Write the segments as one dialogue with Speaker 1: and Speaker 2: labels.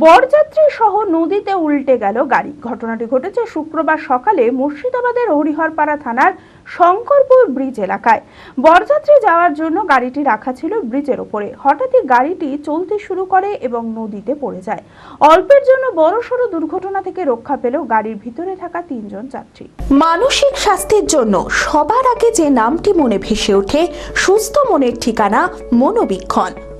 Speaker 1: বরযাত্রী সহ নদীতে উল্টে গেল গাড়ি। ঘটনাটি ঘটেছে শুক্রবার সকালে মুর্শিদাবাদের হরিহরপাড়া থানার শঙ্করপুর ব্রিজ এলাকায়। বরযাত্রী যাওয়ার জন্য গাড়িটি রাখা ছিল ব্রিজের ওপরে। হঠাৎই গাড়িটি চলতে শুরু করে এবং নদীতে পড়ে যায়। অল্পের জন্য বড়সড় দুর্ঘটনা থেকে রক্ষা পেল গাড়ির ভিতরে থাকা তিনজন যাত্রী।
Speaker 2: মানসিক স্বাস্থ্যের জন্য সবার আগে যে নামটি মনে ভেসে ওঠে, সুস্থ মনের ঠিকানা মনোবীক্ষণ।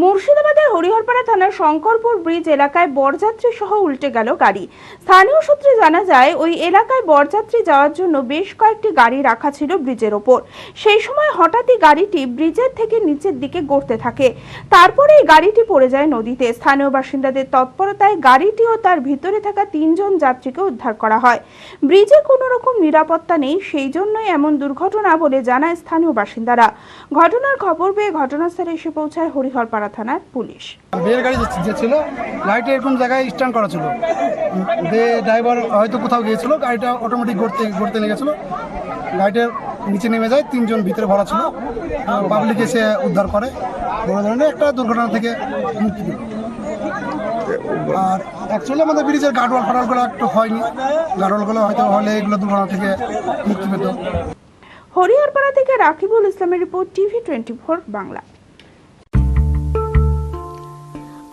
Speaker 1: মুর্শিদাবাদের হরিহরপাড়া থানার শঙ্করপুর ব্রিজ এলাকায় বরযাত্রী সহ উল্টে গেল গাড়ি। স্থানীয় সূত্রে জানা যায়, ওই এলাকায় বরযাত্রী যাওয়ার জন্য বেশ কয়েকটি গাড়ি রাখা ছিল ব্রিজের ওপর। সেই সময় হঠাৎই গাড়িটি ব্রিজের থেকে নিচের দিকে গড়তে থাকে। তারপরে এই গাড়িটি পড়ে যায় নদীতে। স্থানীয় বাসিন্দাদের তৎপরতায় গাড়িটি ও তার ভিতরে থাকা তিনজন যাত্রীকে উদ্ধার করা হয়। ব্রিজে কোনো রকম নিরাপত্তা নেই, সেই জন্যই এমন দুর্ঘটনা বলে জানায় স্থানীয় বাসিন্দারা। ঘটনার খবর পেয়ে ঘটনাস্থলে এসে পৌঁছায় হরিহরপাড়া থানার পুলিশ।
Speaker 3: বিয়ের গাড়ি যে- ছিল গাড়িটা এরকম জায়গায় স্ট্যান্ড করা ছিল। যে ড্রাইভার হয়তো কোথাও গিয়েছিল গাড়িটা অটোমেটিক গড়তে গড়তে নিয়ে গেছিল। গাড়িটার নিচে নেমে যায় তিনজন ভিতরে ভরা ছিল। পাবলিক এসে উদ্ধার করে। বড় ধরনের একটা দুর্ঘটনা থেকে মুক্তি আর অ্যাকচুয়ালি আমাদের ব্রিজের গার্ডওয়াল ফাডওয়ালগুলো একটু হয়নি। গার্ডওয়ালগুলো হয়তো হলে এগুলো দুর্ঘটনা থেকে মুক্তি পেত।
Speaker 1: হরিহরপাড়া থেকে রাকিবুল ইসলামের report TV twenty four Bangla.